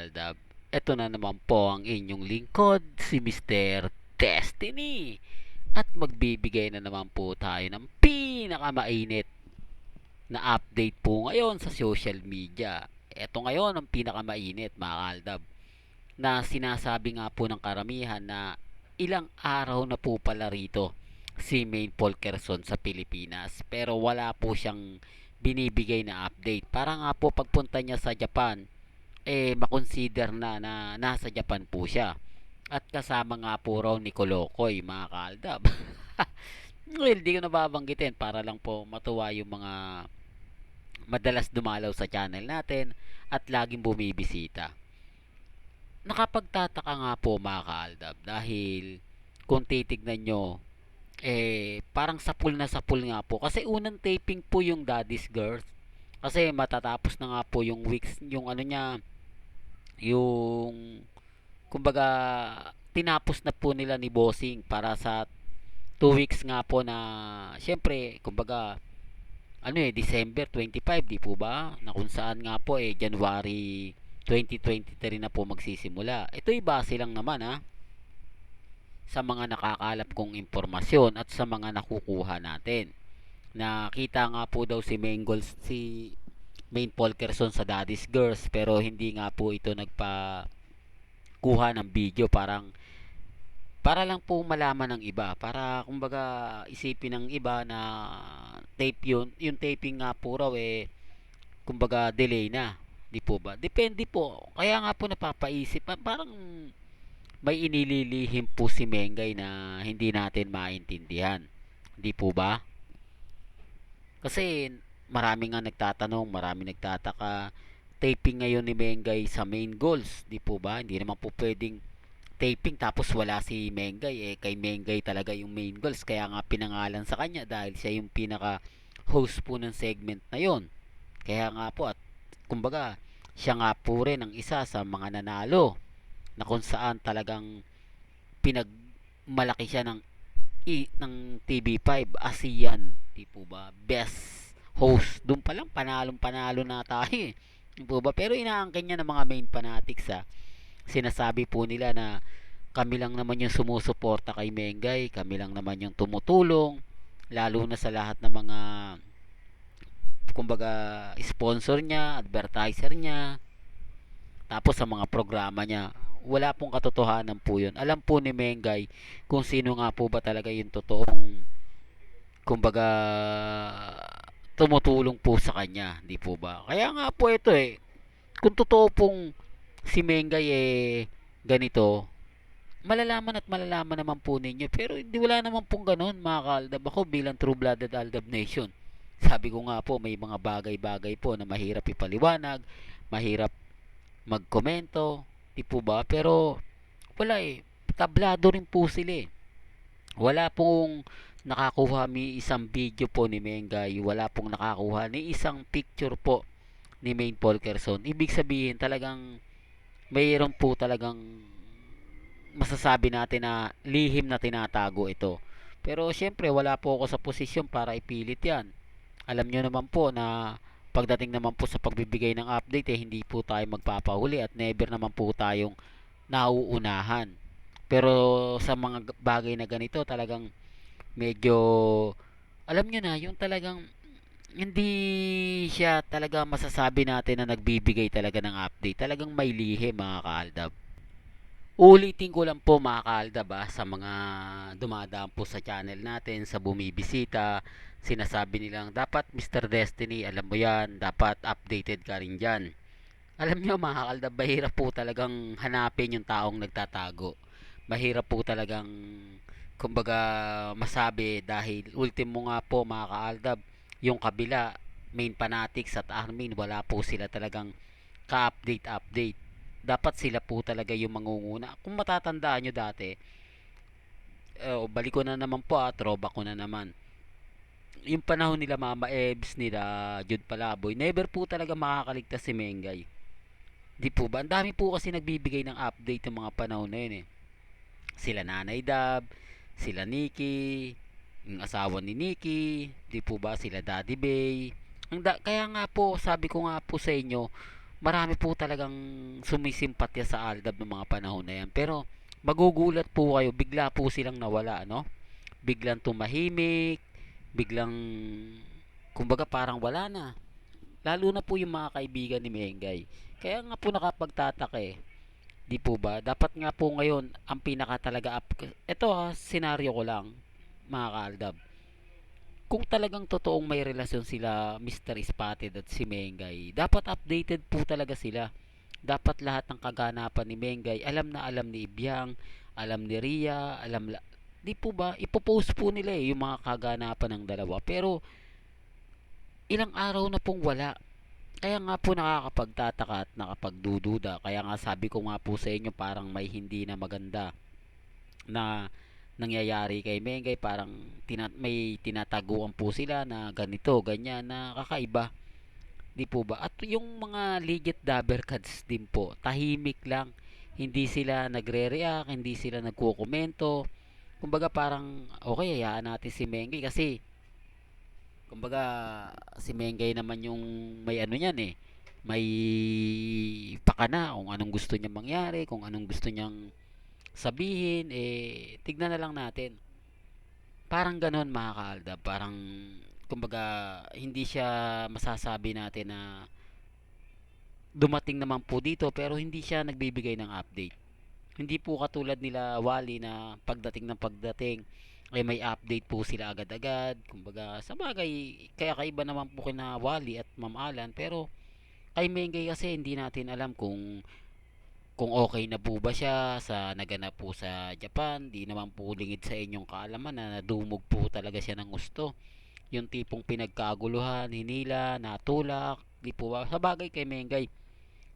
kaaldab. Ito na naman po ang inyong lingkod, si Mr. Destiny. At magbibigay na naman po tayo ng pinakamainit na update po ngayon sa social media. Ito ngayon ang pinakamainit mga kaaldab na sinasabi nga po ng karamihan na ilang araw na po pala rito si Maine Polkerson sa Pilipinas pero wala po siyang binibigay na update para nga po pagpunta niya sa Japan eh makonsider na na nasa Japan po siya. At kasama nga po raw ni Kolokoy mga kaaldab well di ko nababanggitin para lang po matuwa yung mga madalas dumalaw sa channel natin at laging bumibisita. Nakapagtataka nga po mga kaaldab dahil kung titignan nyo eh parang sapul na sapul nga po. Kasi unang taping po yung Daddy's Girls kasi matatapos na nga po yung weeks yung ano niya yung kumbaga tinapos na po nila ni Bossing para sa 2 weeks nga po na syempre kumbaga ano eh December 25 di po ba na kung saan nga po eh January 2023 na po magsisimula ito ay base lang naman ha sa mga nakakalap kong impormasyon at sa mga nakukuha natin. Nakita nga po daw si Mengol si Main Polkerson sa Daddy's Girls pero hindi nga po ito nagpa kuha ng video. Parang para lang po malaman ng iba. Para kumbaga isipin ng iba na tape yun. Yung taping nga po raw eh kumbaga delay na. Di po ba? Depende po. Kaya nga po napapaisip. Parang may inililihim po si Mengay na hindi natin maintindihan. Hindi po ba? Kasi marami nga nagtatanong, marami nagtataka. Taping ngayon ni Mengay sa main goals. Di po ba? Hindi naman po pwedeng taping tapos wala si Mengay. Eh, kay Mengay talaga yung main goals. Kaya nga pinangalan sa kanya dahil siya yung pinaka host po ng segment na yon. Kaya nga po at kumbaga siya nga po rin ang isa sa mga nanalo na kung saan talagang pinagmalaki siya ng i, ng TV5 ASEAN di po ba? Best host. Doon pa lang panalong panalo na tayo eh. di po ba? Pero inaangkin niya ng mga main fanatics ha sinasabi po nila na kami lang naman yung sumusuporta kay Mengay kami lang naman yung tumutulong lalo na sa lahat ng mga kumbaga sponsor niya advertiser niya tapos sa mga programa niya. Wala pong katotohanan po yun. Alam po ni Mengay kung sino nga po ba talaga yung totoong kumbaga tumutulong po sa kanya, di po ba? Kaya nga po ito eh, kung totoo pong si Mengay eh ganito, malalaman at malalaman naman po ninyo. Pero hindi wala naman pong ganun mga kaaldab ako bilang true-blooded Aldab Nation. Sabi ko nga po, may mga bagay-bagay po na mahirap ipaliwanag, mahirap magkomento, Di po ba? Pero wala eh. Tablado rin po sila eh. Wala pong nakakuha mi isang video po ni Mengay. Wala pong nakakuha ni isang picture po ni Main Polkerson. Ibig sabihin talagang mayroon po talagang masasabi natin na lihim na tinatago ito. Pero syempre wala po ako sa posisyon para ipilit yan. Alam nyo naman po na pagdating naman po sa pagbibigay ng update eh, hindi po tayo magpapahuli at never naman po tayong nauunahan pero sa mga bagay na ganito talagang medyo alam nyo na yung talagang hindi siya talaga masasabi natin na nagbibigay talaga ng update. Talagang may lihe mga kaaldab. Ulitin ko lang po mga kaaldab ah, sa mga dumadaan po sa channel natin sa bumibisita sinasabi nilang dapat Mr. Destiny alam mo yan dapat updated ka rin dyan. Alam nyo mga kaldab mahirap po talagang hanapin yung taong nagtatago. Mahirap po talagang kumbaga masabi dahil ultimo nga po mga kaaldab yung kabila main fanatics at armin wala po sila talagang ka-update update. Dapat sila po talaga yung mangunguna. Kung matatandaan nyo dati uh, balik ko na naman po at throwback ko na naman. Yung panahon nila Mama Ebs nila Jude Palaboy never po talaga makakaligtas si Mengay. Di po ba? Ang dami po kasi nagbibigay ng update ng mga panahon na yun eh. Sila Nanay Dab sila Nikki yung asawa ni Nikki di po ba sila Daddy Bay ang da- kaya nga po sabi ko nga po sa inyo marami po talagang sumisimpatya sa Aldab ng mga panahon na yan. Pero magugulat po kayo, bigla po silang nawala, no? Biglang tumahimik, biglang kumbaga parang wala na. Lalo na po yung mga kaibigan ni Mengay. Kaya nga po nakapagtataka eh. Di po ba? Dapat nga po ngayon ang pinaka talaga up. Ito ha, senaryo ko lang mga kaaldab. Kung talagang totoong may relasyon sila Mr. Spotted at si Mengay, dapat updated po talaga sila. Dapat lahat ng kaganapan ni Mengay, alam na alam ni Ibyang, alam ni Ria, alam la- di po ba, ipopost po nila eh, yung mga kaganapan ng dalawa. Pero, ilang araw na pong wala. Kaya nga po nakakapagtataka at nakapagdududa. Kaya nga sabi ko nga po sa inyo parang may hindi na maganda na nangyayari kay Mengay. Parang tina- may tinataguan po sila na ganito, ganyan, na kakaiba. Di po ba? At yung mga legit dabber cards din po, tahimik lang. Hindi sila nagre-react, hindi sila nagkukomento. Kumbaga parang, okay, hayaan natin si Mengay kasi Kumbaga, si Mengay naman yung may ano niyan eh. May pakana kung anong gusto niyang mangyari, kung anong gusto niyang sabihin, eh, tignan na lang natin. Parang ganon mga kaalda. Parang, kumbaga, hindi siya masasabi natin na dumating naman po dito pero hindi siya nagbibigay ng update. Hindi po katulad nila Wally na pagdating ng pagdating ay may update po sila agad-agad. Kumbaga, sa bagay, kaya kaiba naman po kina Wally at Ma'am Alan. Pero, kay Mengay kasi hindi natin alam kung kung okay na po ba siya sa naganap po sa Japan. Di naman po lingid sa inyong kaalaman na nadumog po talaga siya ng gusto. Yung tipong pinagkaguluhan, hinila, natulak, di po ba? Sa bagay kay Mengay,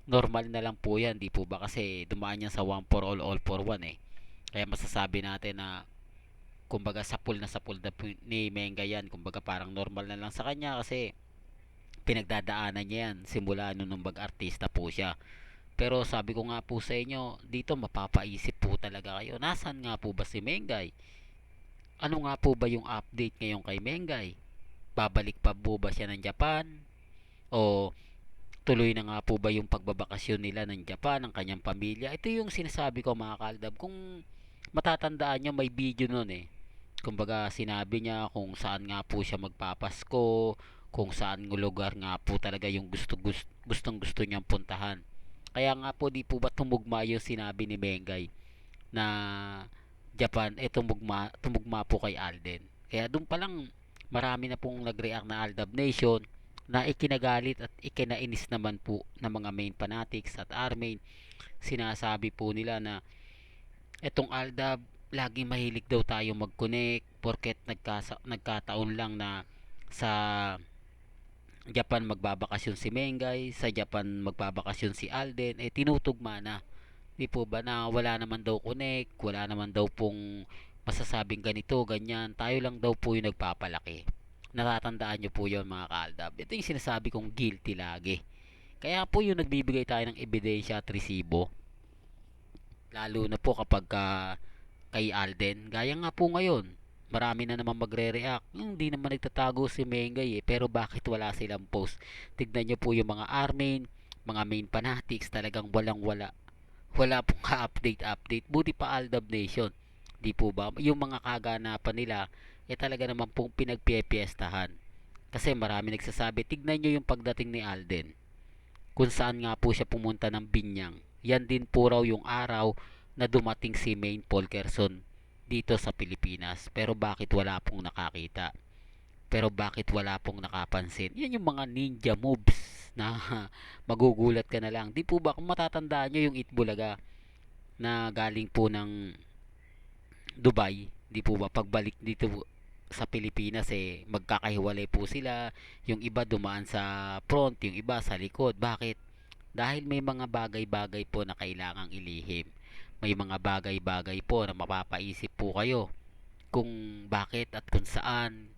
normal na lang po yan, di po ba? Kasi dumaan yan sa one for all, all for one eh. Kaya masasabi natin na kumbaga sapul na sapul na ni Menga yan. Kumbaga parang normal na lang sa kanya kasi pinagdadaanan niya yan simula nung nung mag-artista po siya. Pero sabi ko nga po sa inyo dito mapapaisip po talaga kayo nasan nga po ba si Mengay? Ano nga po ba yung update ngayon kay Mengay? Babalik pa po ba siya ng Japan? O tuloy na nga po ba yung pagbabakasyon nila ng Japan ng kanyang pamilya? Ito yung sinasabi ko mga kaldab kung matatandaan nyo may video nun eh kumbaga sinabi niya kung saan nga po siya magpapasko kung saan ng lugar nga po talaga yung gusto, gusto gustong gusto niyang puntahan. Kaya nga po di po ba tumugma yung sinabi ni Mengay na Japan eh tumugma, tumugma po kay Alden. Kaya doon pa lang marami na pong nag-react na Aldab Nation na ikinagalit at ikinainis naman po ng mga main fanatics at armain sinasabi po nila na etong Aldab laging mahilig daw tayo mag-connect porket nagkasa, nagkataon lang na sa Japan magbabakasyon si Mengay, sa Japan magbabakasyon si Alden, eh tinutugma na. Di po ba na wala naman daw connect, wala naman daw pong masasabing ganito, ganyan. Tayo lang daw po yung nagpapalaki. Natatandaan nyo po yon mga kaaldab. Ito yung sinasabi kong guilty lagi. Kaya po yung nagbibigay tayo ng ebidensya at resibo. Lalo na po kapag uh, kay Alden. Gaya nga po ngayon, marami na naman magre-react. Hindi naman nagtatago si Mengay eh, pero bakit wala silang post? Tignan nyo po yung mga Armin, mga main fanatics, talagang walang wala. Pong ka-update update. Buti pa Aldab Nation. Di po ba? Yung mga kaganapan nila, eh talaga naman pong pinagpipiestahan. Kasi marami nagsasabi, tignan nyo yung pagdating ni Alden. Kung saan nga po siya pumunta ng Binyang. Yan din po raw yung araw na dumating si Maine Polkerson dito sa Pilipinas. Pero bakit wala pong nakakita? Pero bakit wala pong nakapansin? Yan yung mga ninja moves na magugulat ka na lang. Di po ba kung matatandaan nyo yung Itbulaga na galing po ng Dubai, di po ba pagbalik dito sa Pilipinas eh magkakahiwalay po sila yung iba dumaan sa front yung iba sa likod bakit dahil may mga bagay-bagay po na kailangang ilihim may mga bagay-bagay po na mapapaisip po kayo kung bakit at kung saan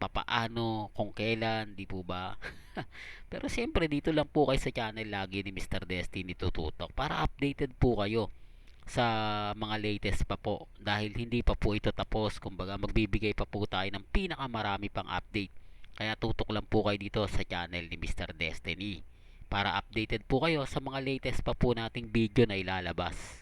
papaano, kung kailan, di po ba? Pero siyempre dito lang po kayo sa channel lagi ni Mr. Destiny tututok para updated po kayo sa mga latest pa po dahil hindi pa po ito tapos kumbaga magbibigay pa po tayo ng pinakamarami pang update kaya tutok lang po kayo dito sa channel ni Mr. Destiny para updated po kayo sa mga latest pa po nating video na ilalabas.